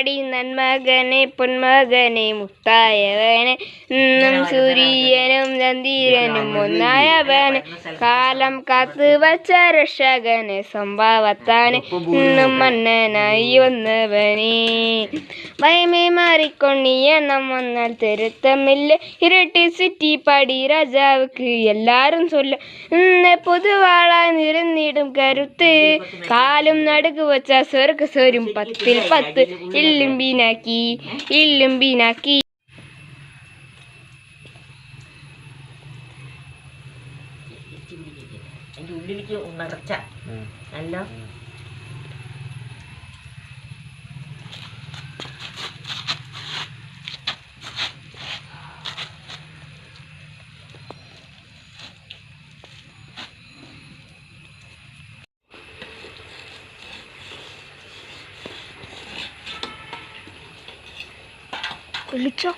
പാടി നന്മകനെ പൊന്മകനെ മുത്തായവനെ. ഇന്നും സൂര്യനും ചന്ദ്രനും ഒന്നായവന് കാലം കാത്തു വച്ച രക്ഷകന് സംഭവത്താന് ഇന്നും മന്നനായി വന്നവനെ. ഭയമേ മാറിക്കൊണ്ണിയണം വന്നാൽ തിരുത്തമില്ല. ഇരട്ടി സിറ്റി പടി രാജാവുക്ക് എല്ലാരും ചൊല്ല. ഇന്ന് പൊതുവാള നിരന്നിടും കരുത്ത്. കാലും നടുക്ക് വച്ച സ്വർഗ സ്വരും പത്തിൽ പത്ത്. ഇല്ലും ബീനാക്കി ഇല്ലും ബീനാക്കി അതിന്റെ ഉള്ളിലേക്ക് നിറച്ച നല്ല വിളിച്ചോ